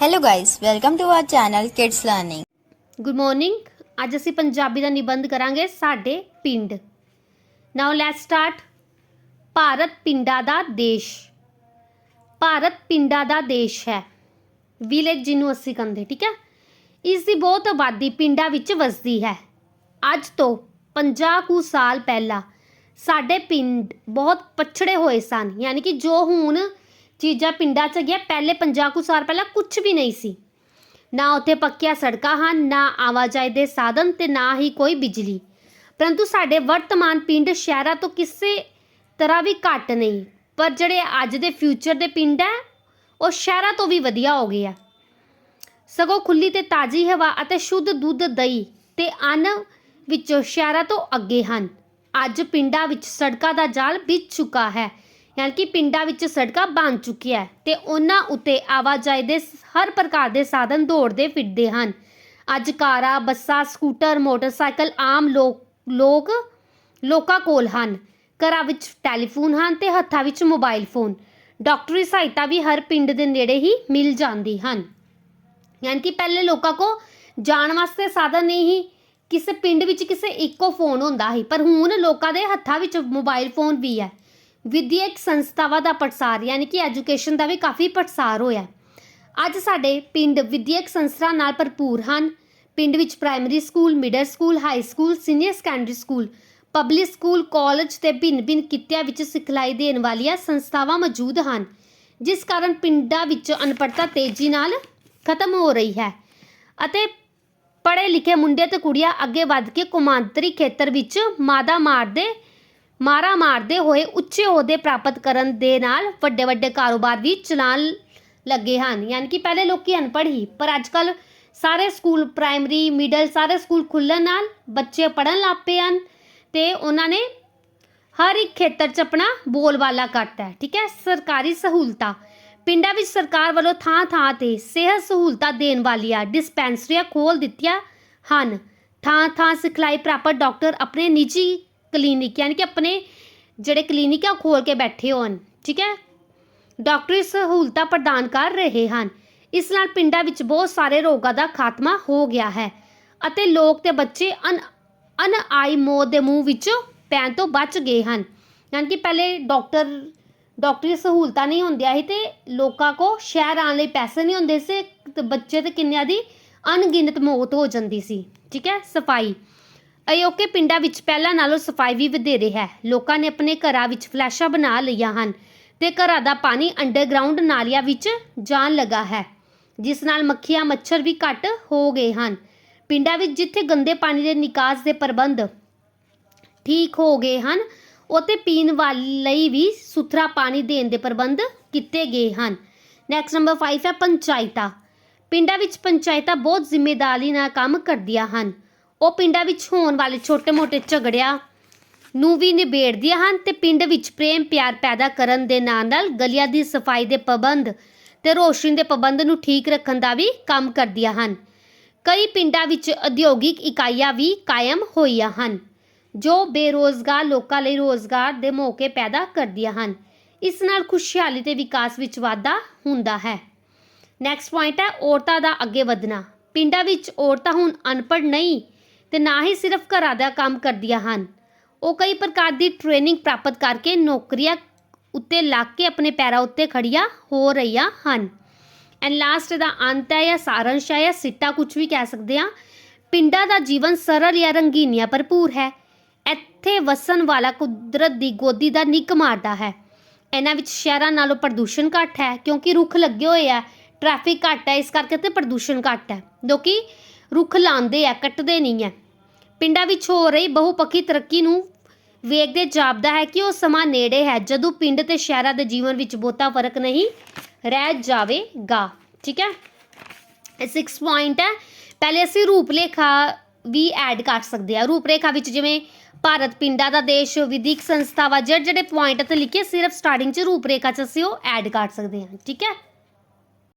Hello guys, welcome to our channel Kids Learning. Good morning ਅੱਜ ਅਸੀਂ ਪੰਜਾਬੀ ਦਾ ਨਿਬੰਧ ਕਰਾਂਗੇ ਸਾਡੇ ਪਿੰਡ। ਨਾਓ ਲੈਟਸ ਸਟਾਰਟ ਭਾਰਤ ਪਿੰਡਾਂ ਦਾ ਦੇਸ਼। ਭਾਰਤ ਪਿੰਡਾਂ ਦਾ ਦੇਸ਼ ਹੈ। ਵਿਲੇਜ ਜਿਹਨੂੰ ਅਸੀਂ ਕਹਿੰਦੇ ਠੀਕ ਹੈ? ਇਸ ਦੀ ਬਹੁਤ ਆਬਾਦੀ ਪਿੰਡਾਂ ਵਿੱਚ ਵਸਦੀ ਹੈ। ਅੱਜ ਤੋਂ 50 ਕੁ ਸਾਲ ਪਹਿਲਾਂ ਸਾਡੇ ਪਿੰਡ ਬਹੁਤ ਪਛੜੇ ਹੋਏ ਸਨ। ਯਾਨੀ ਕਿ ਜੋ ਹੁਣ ਚੀਜ਼ਾਂ ਪਿੰਡਾਂ 'ਚ ਗਿਆ ਪਹਿਲੇ 50 ਕੁ ਸਾਲ ਪਹਿਲਾਂ ਕੁਝ ਵੀ ਨਹੀਂ ਸੀ। ਨਾ ਉੱਥੇ ਪੱਕੀਆਂ ਸੜਕਾਂ ਹਨ, ਨਾ ਆਵਾਜਾਈ ਦੇ ਸਾਧਨ ਤੇ ਨਾ ਹੀ ਕੋਈ ਬਿਜਲੀ। ਪਰੰਤੂ ਸਾਡੇ ਵਰਤਮਾਨ ਪਿੰਡ ਸ਼ਹਿਰਾਂ ਤੋਂ ਕਿਸੇ ਤਰ੍ਹਾਂ ਵੀ ਘੱਟ ਨਹੀਂ। ਪਰ ਜਿਹੜੇ ਅੱਜ ਦੇ ਫਿਊਚਰ ਦੇ ਪਿੰਡ ਹੈ, ਉਹ ਸ਼ਹਿਰਾਂ ਤੋਂ ਵੀ ਵਧੀਆ ਹੋ ਗਏ ਆ। ਸਗੋਂ ਖੁੱਲੀ ਤੇ ਤਾਜ਼ੀ ਹਵਾ ਅਤੇ ਸ਼ੁੱਧ ਦੁੱਧ, ਦਹੀਂ ਤੇ ਅੰਨ ਵਿੱਚੋਂ ਸ਼ਹਿਰਾਂ ਤੋਂ ਅੱਗੇ ਹਨ। ਅੱਜ ਪਿੰਡਾਂ ਵਿੱਚ ਸੜਕਾਂ ਦਾ ਜਾਲ ਵਿਛ ਚੁੱਕਾ ਹੈ। ਯਾਨੀ ਕਿ ਪਿੰਡਾਂ ਵਿੱਚ ਸੜਕਾਂ ਬਣ ਚੁੱਕੀਆਂ ਹੈ ਤੇ ਉਹਨਾਂ ਉੱਤੇ ਆਵਾਜਾਈ ਦੇ ਹਰ ਪ੍ਰਕਾਰ ਦੇ ਸਾਧਨ ਦੌੜਦੇ ਫਿਰਦੇ ਹਨ। ਅੱਜ ਕਾਰਾਂ, ਬੱਸਾਂ, ਸਕੂਟਰ, ਮੋਟਰਸਾਈਕਲ ਆਮ ਲੋਕ ਲੋਕ, ਲੋਕਾਂ ਕੋਲ ਹਨ। ਘਰਾਂ ਵਿੱਚ ਟੈਲੀਫੋਨ ਹਨ ਤੇ ਹੱਥਾਂ ਵਿੱਚ ਮੋਬਾਈਲ ਫੋਨ। ਡਾਕਟਰੀ ਸਹਾਇਤਾ ਵੀ ਹਰ ਪਿੰਡ ਦੇ ਨੇੜੇ ਹੀ ਮਿਲ ਜਾਂਦੀ ਹਨ। ਯਾਨੀ ਕਿ ਪਹਿਲੇ ਲੋਕਾਂ ਕੋ ਜਾਣ ਵਾਸਤੇ ਸਾਧਨ ਨਹੀਂ ਸੀ। ਕਿਸੇ ਪਿੰਡ ਵਿੱਚ ਕਿਸੇ ਇੱਕੋ ਫੋਨ ਹੁੰਦਾ ਸੀ, ਪਰ ਹੁਣ ਲੋਕਾਂ ਦੇ ਹੱਥਾਂ ਵਿੱਚ ਮੋਬਾਈਲ ਫੋਨ ਵੀ ਹੈ। ਵਿਦਿਅਕ ਸੰਸਥਾਵਾਂ ਦਾ ਪ੍ਰਸਾਰ, ਯਾਨੀ ਕਿ ਐਜੂਕੇਸ਼ਨ ਦਾ ਵੀ ਕਾਫੀ ਪ੍ਰਸਾਰ ਹੋਇਆ। ਅੱਜ ਸਾਡੇ ਪਿੰਡ ਵਿਦਿਅਕ ਸੰਸਥਾ ਨਾਲ ਭਰਪੂਰ ਹਨ। ਪਿੰਡ ਵਿੱਚ primary school, middle school, high school, senior secondary school, public school, college ਤੇ ਭਿੰਨ-ਭਿੰਨ ਕਿੱਤਿਆਂ ਵਿੱਚ ਸਿਖਲਾਈ ਦੇਣ ਵਾਲੀਆਂ ਸੰਸਥਾਵਾਂ ਮੌਜੂਦ ਹਨ, ਜਿਸ ਕਾਰਨ ਪਿੰਡਾਂ ਵਿੱਚ ਅਨਪੜ੍ਹਤਾ ਤੇਜ਼ੀ ਨਾਲ ਖਤਮ ਹੋ ਰਹੀ ਹੈ ਅਤੇ ਪੜ੍ਹੇ ਲਿਖੇ ਮੁੰਡੇ ਤੇ ਕੁੜੀਆਂ ਅੱਗੇ ਵੱਧ ਕੇ ਕੌਮਾਂਤਰੀ ਖੇਤਰ ਵਿੱਚ ਮਾਦਾ ਮਾਰਦੇ ਮਾਰਾ ਮਾਰਦੇ ਹੋਏ ਉੱਚੇ ਅਹੁਦੇ ਪ੍ਰਾਪਤ ਕਰਨ ਦੇ ਨਾਲ ਵੱਡੇ ਵੱਡੇ ਕਾਰੋਬਾਰ ਵੀ ਚਲਾਉਣ ਲੱਗੇ ਹਨ। ਯਾਨੀ ਕਿ ਪਹਿਲੇ ਲੋਕੀ ਅਨਪੜ੍ਹ ਹੀ ਪਰ ਅੱਜ ਕੱਲ ਸਾਰੇ ਸਕੂਲ ਪ੍ਰਾਇਮਰੀ, ਮਿਡਲ ਸਾਰੇ ਸਕੂਲ ਖੁੱਲ੍ਹਣ ਨਾਲ ਬੱਚੇ ਪੜ੍ਹਨ ਲੱਗ ਪਏ ਹਨ ਤੇ ਉਹਨਾਂ ਨੇ ਹਰ ਇੱਕ ਖੇਤਰ 'ਚ ਆਪਣਾ ਬੋਲਬਾਲਾ ਕਰਤਾ ਹੈ, ਠੀਕ ਹੈ? ਸਰਕਾਰੀ ਸਹੂਲਤਾਂ। ਪਿੰਡਾਂ ਵਿੱਚ ਸਰਕਾਰ ਵੱਲੋਂ ਥਾਂ-ਥਾਂ ਤੇ ਸਿਹਤ ਸਹੂਲਤਾਂ ਦੇਣ ਵਾਲੀਆਂ ਡਿਸਪੈਂਸਰੀਆਂ ਖੋਲ ਦਿੱਤੀਆਂ ਹਨ। ਥਾਂ-ਥਾਂ ਸਿਖਲਾਈ ਪ੍ਰਾਪਤ ਡਾਕਟਰ ਆਪਣੇ ਨਿੱਜੀ ਕਲੀਨਿਕ, ਯਾਨੀ ਕਿ ਆਪਣੇ ਜਿਹੜੇ ਕਲੀਨਿਕ ਆ ਖੋਲ ਕੇ ਬੈਠੇ ਹੋਣ, ਠੀਕ ਹੈ? ਡਾਕਟਰੀ ਸਹੂਲਤਾਂ ਪ੍ਰਦਾਨ ਕਰ ਰਹੇ ਹਨ। ਇਸ ਨਾਲ ਪਿੰਡਾਂ ਵਿੱਚ ਬਹੁਤ ਸਾਰੇ ਰੋਗਾਂ ਦਾ ਖਾਤਮਾ ਹੋ ਗਿਆ ਹੈ ਅਤੇ ਲੋਕ ਤੇ ਬੱਚੇ ਅਨ ਅਨ ਆਈ ਮੌਤ ਦੇ ਮੂੰਹ ਵਿੱਚ ਪੈਣ ਤੋਂ ਬਚ ਗਏ ਹਨ। ਯਾਨੀ ਕਿ ਪਹਿਲੇ ਡਾਕਟਰ, ਡਾਕਟਰੀ ਸਹੂਲਤਾਂ ਨਹੀਂ ਹੁੰਦੀਆਂ ਸੀ ਤੇ ਲੋਕਾਂ ਕੋ ਸ਼ਹਿਰ ਆਉਣ ਲਈ ਪੈਸੇ ਨਹੀਂ ਹੁੰਦੇ ਸੀ ਤੇ ਬੱਚੇ ਤੇ ਕਿੰਨਿਆਂ ਦੀ ਅਣਗਿਣਤ ਮੌਤ ਹੋ ਜਾਂਦੀ ਸੀ, ਠੀਕ ਹੈ? ਸਫ਼ਾਈ। ਅਯੋਕੇ ਪਿੰਡਾਂ ਵਿੱਚ ਪਹਿਲਾਂ ਨਾਲੋਂ ਸਫ਼ਾਈ ਵੀ ਵਧੇਰੇ ਹੈ। ਲੋਕਾਂ ਨੇ ਆਪਣੇ ਘਰਾਂ ਵਿੱਚ ਫਲੈਸ਼ਾਂ ਬਣਾ ਲਈਆਂ ਹਨ ਤੇ ਘਰਾਂ ਦਾ ਪਾਣੀ ਅੰਡਰਗਰਾਉਂਡ ਨਾਲੀਆਂ ਵਿੱਚ ਜਾਣ ਲੱਗਾ ਹੈ, ਜਿਸ ਨਾਲ ਮੱਖੀਆਂ ਮੱਛਰ ਵੀ ਘੱਟ ਹੋ ਗਏ ਹਨ। ਪਿੰਡਾਂ ਵਿੱਚ ਜਿੱਥੇ ਗੰਦੇ ਪਾਣੀ ਦੇ ਨਿਕਾਸ ਦੇ ਪ੍ਰਬੰਧ ਠੀਕ ਹੋ ਗਏ ਹਨ ਉਤੇ ਪੀਣ ਵਾਲੇ ਲਈ ਵੀ ਸੁਥਰਾ ਪਾਣੀ ਦੇਣ ਦੇ ਪ੍ਰਬੰਧ ਕੀਤੇ ਗਏ ਹਨ। ਨੈਕਸਟ ਨੰਬਰ 5 ਹੈ ਪੰਚਾਇਤਾਂ। ਪਿੰਡਾਂ ਵਿੱਚ ਪੰਚਾਇਤਾਂ ਬਹੁਤ ਜ਼ਿੰਮੇਵਾਰੀ ਨਾਲ ਕੰਮ ਕਰਦੀਆਂ ਹਨ। ਉਹ ਪਿੰਡਾਂ ਵਿੱਚ ਹੋਣ ਵਾਲੇ ਛੋਟੇ-ਮੋਟੇ ਝਗੜਿਆਂ ਨੂੰ ਵੀ ਨਿਬੇੜਦੀਆਂ ਹਨ ਤੇ ਪਿੰਡ ਵਿੱਚ ਪ੍ਰੇਮ ਪਿਆਰ ਪੈਦਾ ਕਰਨ ਦੇ ਨਾਲ ਨਾਲ ਗਲੀਆਂ ਦੀ ਸਫ਼ਾਈ ਦੇ ਪਾਬੰਦ ਤੇ ਰੋਸ਼ਨੀ ਦੇ ਪਾਬੰਦ ਨੂੰ ਠੀਕ ਰੱਖਣ ਦਾ ਵੀ ਕੰਮ ਕਰਦੀਆਂ ਹਨ। ਕਈ ਪਿੰਡਾਂ ਵਿੱਚ ਉਦਯੋਗਿਕ ਇਕਾਈਆਂ ਵੀ ਕਾਇਮ ਹੋਈਆਂ ਹਨ, ਜੋ ਬੇਰੋਜ਼ਗਾਰ ਲੋਕਾਂ ਲਈ ਰੋਜ਼ਗਾਰ ਦੇ ਮੌਕੇ ਪੈਦਾ ਕਰਦੀਆਂ ਹਨ। ਇਸ ਨਾਲ ਖੁਸ਼ਹਾਲੀ ਤੇ ਵਿਕਾਸ ਵਿੱਚ ਵਾਧਾ ਹੁੰਦਾ ਹੈ। ਨੈਕਸਟ ਪੁਆਇੰਟ ਹੈ, ਔਰਤਾਂ ਦਾ ਅੱਗੇ ਵਧਣਾ। ਪਿੰਡਾਂ ਵਿੱਚ ਔਰਤਾਂ ਹੁਣ ਅਨਪੜ੍ਹ ਨਹੀਂ ਤੇ ਨਾ ਹੀ ਸਿਰਫ ਘਰਾਂ ਦਾ ਕੰਮ ਕਰਦੀਆਂ ਹਨ। ਉਹ ਕਈ ਪ੍ਰਕਾਰ ਦੀ ਟ੍ਰੇਨਿੰਗ ਪ੍ਰਾਪਤ ਕਰਕੇ ਨੌਕਰੀਆਂ ਉੱਤੇ ਲੱਗ ਕੇ ਆਪਣੇ ਪੈਰਾਂ ਉੱਤੇ ਖੜੀਆਂ ਹੋ ਰਹੀਆਂ ਹਨ। ਐਂਡ ਲਾਸਟ ਦਾ ਅੰਤ ਹੈ ਜਾਂ ਸਾਰੰਸ਼ ਹੈ ਜਾਂ ਸਿੱਟਾ ਕੁਝ ਵੀ ਕਹਿ ਸਕਦੇ ਆ ਪਿੰਡਾਂ ਦਾ ਜੀਵਨ ਸਰਲ ਜਾਂ ਰੰਗੀਨੀਆਂ ਭਰਪੂਰ ਹੈ। ਇੱਥੇ ਵਸਣ ਵਾਲਾ ਕੁਦਰਤ ਦੀ ਗੋਦੀ ਦਾ ਨਿੱਕ ਮਾਰਦਾ ਹੈ। ਇਹਨਾਂ ਵਿੱਚ ਸ਼ਹਿਰਾਂ ਨਾਲੋਂ ਪ੍ਰਦੂਸ਼ਣ ਘੱਟ ਹੈ ਕਿਉਂਕਿ ਰੁੱਖ ਲੱਗੇ ਹੋਏ ਆ ਟ੍ਰੈਫਿਕ ਘੱਟ ਹੈ, ਇਸ ਕਰਕੇ ਤੇ ਪ੍ਰਦੂਸ਼ਣ ਘੱਟ ਹੈ। ਜੋ ਕਿ ਰੁੱਖ ਲਾਉਂਦੇ ਆ, ਕੱਟਦੇ ਨਹੀਂ ਹੈ ਪਿੰਡਾਂ ਵਿੱਚ ਹੋ ਰਹੀ ਬਹੁਪੱਖੀ ਤਰੱਕੀ ਨੂੰ ਵੇਖਦੇ ਜਾਪਦਾ ਹੈ ਕਿ ਉਹ ਸਮਾਂ ਨੇੜੇ ਹੈ, ਜਦੋਂ ਪਿੰਡ ਤੇ ਸ਼ਹਿਰਾਂ ਦੇ ਜੀਵਨ ਵਿੱਚ ਬਹੁਤਾ ਫ਼ਰਕ ਨਹੀਂ ਰਹਿ ਜਾਵੇਗਾ। ਠੀਕ ਹੈ? ਇਹ 6 ਪੁਆਇੰਟ ਹੈ। ਪਹਿਲੇ ਅਸੀਂ ਰੂਪਲੇਖਾ ਵੀ ਐਡ ਕਰ ਸਕਦੇ ਆ ਰੂਪਰੇਖਾ ਵਿੱਚ ਜਿਵੇਂ ਭਾਰਤ ਪਿੰਡਾਂ ਦਾ ਦੇਸ਼, ਵਿਦਿਅਕ ਸੰਸਥਾਵਾਂ, ਜਿਹੜੇ ਜਿਹੜੇ ਪੁਆਇੰਟ ਤੇ ਲਿਖੇ, ਸਿਰਫ ਸਟਾਰਟਿੰਗ ਚ ਰੂਪਰੇਖਾ ਚ ਅਸੀਂ ਉਹ ਐਡ ਕਰ ਸਕਦੇ ਹਾਂ। ਠੀਕ ਹੈ?